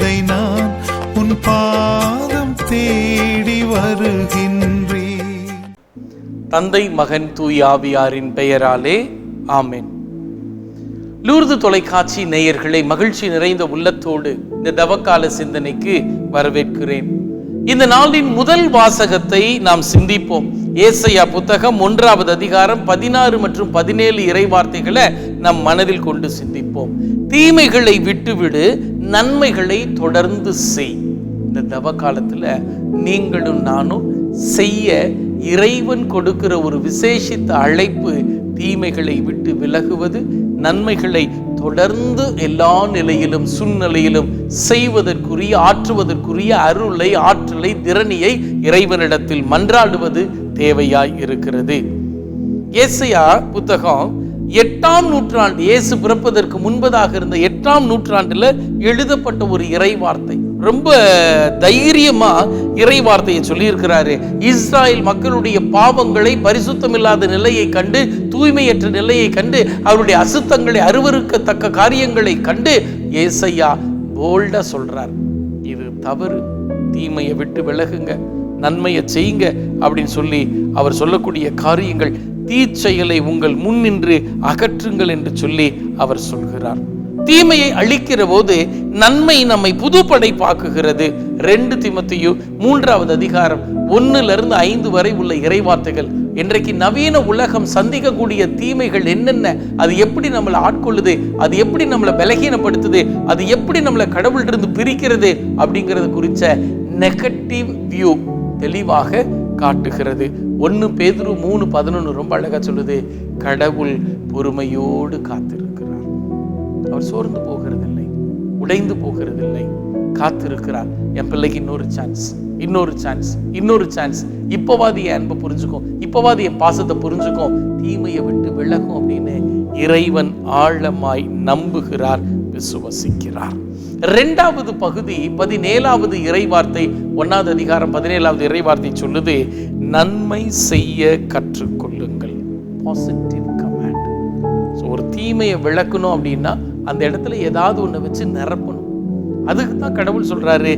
அதை நான் உன் பாதம் தேடி வருகின்றே. தந்தை மகன் தூயாவியாரின் பெயராலே ஆமேன். லூர்து தொலைக்காட்சி நேயர்களை மகிழ்ச்சி நிறைந்த உள்ளத்தோடு இந்த தவக்கால சிந்தனைக்கு வரவேற்கிறேன். இந்த நாளின் முதல் வாசகத்தை நாம் சிந்திப்போம். ஏசையா புத்தகம் ஒன்றாவது அதிகாரம் பதினாறு மற்றும் பதினேழு இறை வார்த்தைகளை நம் மனதில் கொண்டு சிந்திப்போம். தீமைகளை விட்டுவிடு நன்மைகளை தொடர்ந்து செய். இந்த தவ காலத்துல நீங்களும் நானும் செய்ய இறைவன் கொடுக்கிற ஒரு விசேஷித்த அழைப்பு தீமைகளை விட்டு விலகுவது நன்மைகளை தொடர்ந்து எல்லா நிலையிலும் சூழ்நிலையிலும் செய்வதற்குரிய ஆற்றுவதற்குரிய அருளை ஆற்றலை திறனியை இறைவனிடத்தில் மன்றாடுவது தேவையாய் இருக்கிறது. ஏசையா புத்தகம் எட்டாம் நூற்றாண்டு இயேசு பிறப்பதற்கு முன்பதாக இருந்த எட்டாம் நூற்றாண்டுல எழுதப்பட்ட ஒரு இறை வார்த்தை ரொம்ப தைரியமா இறை வார்த்தையை சொல்லியிருக்கிறாரு. இஸ்ராயல் மக்களுடைய பாவங்களை பரிசுத்தமில்லாத நிலையை கண்டு தூய்மையற்ற நிலையை கண்டு அவருடைய அசுத்தங்களை அருவருக்கத்தக்க காரியங்களை கண்டு ஏசையா போல்டா சொல்றார். இது தவறு. தீமையை விட்டு விலகுங்க. நன்மையை செய்யுங்க. அப்படின்னு சொல்லி அவர் சொல்லக்கூடிய காரியங்கள் தீச்செயலை உங்கள் முன் நின்று அகற்றுங்கள் என்று சொல்லி அவர் சொல்கிறார். தீமையை அழிக்கிற போது நன்மை நம்மை புது படைப்பாக்குகிறது. ரெண்டு திமத்தையும் மூன்றாவது அதிகாரம் ஒன்னுல இருந்து ஐந்து வரை உள்ள இறைவார்த்தைகள். இன்றைக்கு நவீன உலகம் சந்திக்கக்கூடிய தீமைகள் என்னென்ன? அது எப்படி நம்மளை ஆட்கொள்ளுது? அது எப்படி நம்மளை பலகீனப்படுத்துது? அது எப்படி நம்மளை இருந்து பிரிக்கிறது? அப்படிங்கிறது குறித்த நெகட்டிவ் வியூ தெளிவாக காட்டுகிறது. ஒன்று பேதுரு மூணு பதினொன்று ரொம்ப அழகா சொல்லுது. கடவுள் பொறுமையோடு காத்திருக்கிறார். அவர் சோர்ந்து போகிறதில்லை உடைந்து போகிறதில்லை காத்திருக்கிறார். என் பிள்ளைக்கு இன்னொரு சான்ஸ் இன்னொரு சான்ஸ் இன்னொரு சான்ஸ் இப்போவாது என் அன்பை புரிஞ்சுக்கும் இப்போவாது என் பாசத்தை புரிஞ்சுக்கும் தீமையை விட்டு விலகும் அப்படின்னு இறைவன் ஆழமாய் நம்புகிறார் விசுவசிக்கிறார். ரெண்டாவது பகுதி பதினேழாவது இறைவார்த்தை ஒன்னாவது அதிகாரம் பதினேழாவது இறைவார்த்தை சொல்லுது நன்மை செய்ய கற்றுக்கொள்ளுங்கள். பாசிட்டிவ் கமாண்ட் ஸோ ஒரு தீமையை விளக்கணும் அப்படின்னா அந்த இடத்துல ஏதாவது ஒன்று வச்சு நிரப்பணும். அதுக்கு தான் கடவுள் சொல்றாரு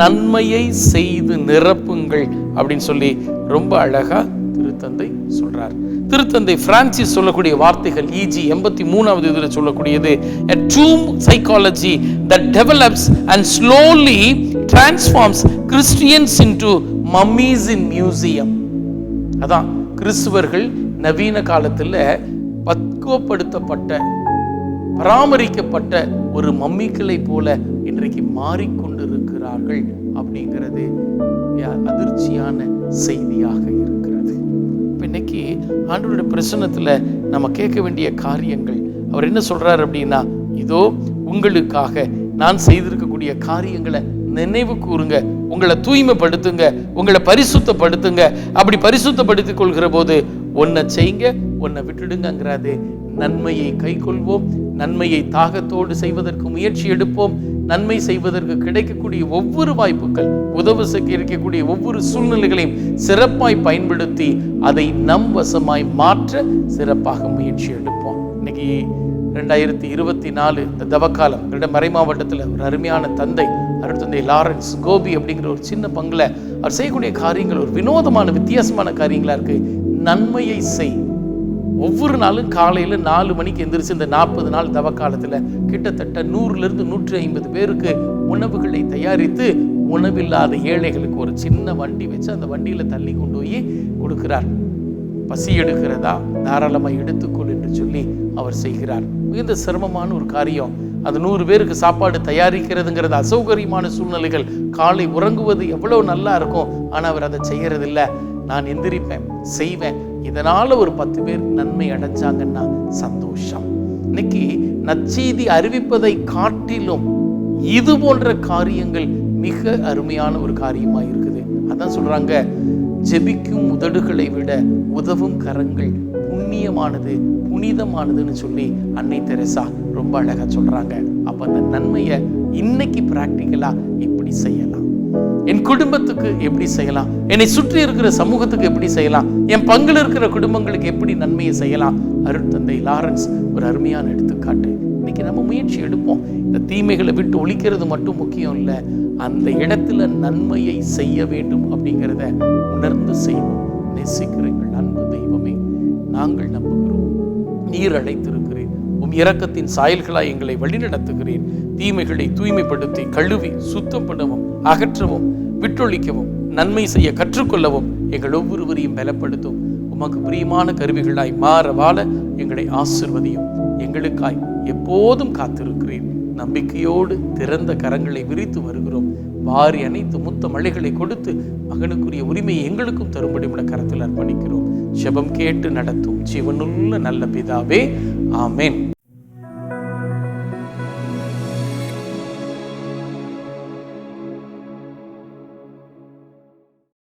நன்மையை செய்து நிரப்புங்கள் அப்படின்னு சொல்லி ரொம்ப அழகா திருத்தந்தை சொல்றார். திருத்தந்தை பிரான்சிஸ் சொல்லக்கூடிய வார்த்தைகள் இஜி எண்பத்தி மூணாவது இதில் சொல்லக்கூடியது a dream psychology that develops and slowly transforms Christians into mummies in museum அதான் கிறிஸ்துவர்கள் நவீன காலத்தில் பக்குவப்படுத்தப்பட்ட பராமரிக்கப்பட்ட ஒரு மம்மிக்களை போல இன்றைக்கு மாறிக்கொண்டிருக்கிறார்கள் அப்படிங்கிறது அதிர்ச்சியான செய்தியாக இருக்கு. ஆண்டவருடைய பிரசன்னத்தில் நம்ம கேட்க வேண்டிய காரியங்கள். அவர் என்ன சொல்றாரு அப்படின்னா இதோ உங்களுக்காக நான் செய்திருக்கக்கூடிய காரியங்களை நினைவு கூறுங்க. உங்களை தூய்மைப்படுத்துங்க. உங்களை பரிசுத்தப்படுத்துங்க. அப்படி பரிசுத்தப்படுத்திக் கொள்கிற போது ஒன்றை செய்யுங்க ஒன்றை விட்டுடுங்கங்கிறாது. நன்மையை கை கொள்வோம் நன்மையை தாகத்தோடு செய்வதற்கு முயற்சி எடுப்போம். நன்மை செய்வதற்கு கிடைக்கக்கூடிய ஒவ்வொரு வாய்ப்புகள் உதவு செய்ய இருக்கக்கூடிய ஒவ்வொரு சூழ்நிலைகளையும் சிறப்பாய் பயன்படுத்தி அதை நம் வசமாய் மாற்ற சிறப்பாக முயற்சி எடுப்போம். இன்னைக்கு ரெண்டாயிரத்தி இருபத்தி நாலு இந்த தவக்காலம் ரெண்டு மறை மாவட்டத்தில் ஒரு அருமையான தந்தை அருட்தந்தை லாரன்ஸ் கோபி அப்படிங்கிற ஒரு சின்ன பங்கில் அவர் செய்யக்கூடிய காரியங்கள் ஒரு வினோதமான வித்தியாசமான காரியங்களா இருக்கு. நன்மையை செய் ஒவ்வொரு நாளும் காலையில் நாலு மணிக்கு எந்திரிச்சு இந்த நாற்பது நாள் தவக்காலத்தில் கிட்டத்தட்ட நூறுலேருந்து நூற்றி ஐம்பது பேருக்கு உணவுகளை தயாரித்து உணவில்லாத ஏழைகளுக்கு ஒரு சின்ன வண்டி வச்சு அந்த வண்டியில் தள்ளி கொண்டு போய் கொடுக்கிறார். பசி எடுக்கிறதா? தாராளமாக எடுத்துக்கொள் என்று சொல்லி அவர் செய்கிறார். மிகுந்த சிரமமான ஒரு காரியம். அது நூறு பேருக்கு சாப்பாடு தயாரிக்கிறதுங்கிறது அசௌகரியமான சூழ்நிலைகள். காலை உறங்குவது எவ்வளோ நல்லா இருக்கும். ஆனால் அவர் அதை செய்கிறதில்ல நான் எந்திரிப்பேன் செய்வேன். இதனால ஒரு பத்து பேர் நன்மை அடைஞ்சாங்கன்னா சந்தோஷம். இன்னைக்கு நற்செய்தி அறிவிப்பதை காட்டிலும் இது போன்ற காரியங்கள் மிக அருமையான ஒரு காரியமா இருக்குது. அதான் சொல்றாங்க ஜெபிக்கும் உதடுகளை விட உதவும் கரங்கள் புண்ணியமானது புனிதமானதுன்னு சொல்லி அன்னை தெரசா ரொம்ப அழகா சொல்றாங்க. அப்போ அந்த நன்மையை இன்னைக்கு ப்ராக்டிக்கலாக இப்படி செய்யலாம். என் குடும்பத்துக்கு எப்படி செய்யலாம்? என்னை சுற்றி இருக்கிற சமூகத்துக்கு எப்படி செய்யலாம்? என் பங்கில் இருக்கிற குடும்பங்களுக்கு எப்படி நன்மையை செய்யலாம்? அருட்தந்தை லாரன்ஸ் ஒரு அருமையான எடுத்துக்காட்டு. இன்னைக்கு நம்ம முயற்சி எடுப்போம். இந்த தீமைகளை விட்டு ஒழிக்கிறது மட்டும் முக்கியம் இல்லை. அந்த இடத்துல நன்மையை செய்ய வேண்டும் அப்படிங்கிறத உணர்ந்து செய்வோம். நேசிக்கிற எங்கள் அன்பு தெய்வமே நாங்கள் நம்புகிறோம். நீர் அழைத்திருக்கிறேன் உம் இரக்கத்தின் சாயல்களாய் எங்களை வழிநடத்துகிறேன். தீமைகளை தூய்மைப்படுத்தி கழுவி சுத்தம் பண்ணவும் அகற்றவும் விட்டொழிக்கவும் நன்மை செய்ய கற்றுக்கொள்ளவும் எங்கள் ஒவ்வொருவரையும் பலப்படுத்தும். உமக்கு பிரியமான கருவிகளாய் மாற வாழ எங்களை ஆசிர்வதியும். எங்களுக்காய் எப்போதும் காத்திருக்கிறேன் நம்பிக்கையோடு திறந்த கரங்களை விரித்து வருகிறோம். வாரி அனைத்து முத்த மழைகளை கொடுத்து மகனுக்குரிய உரிமையை எங்களுக்கும் தரும்படி உள்ள கரத்தில் அர்ப்பணிக்கிறோம். செபம் கேட்டு நடத்தும். ஜீவனுள்ள நல்ல பிதாவே ஆமேன்.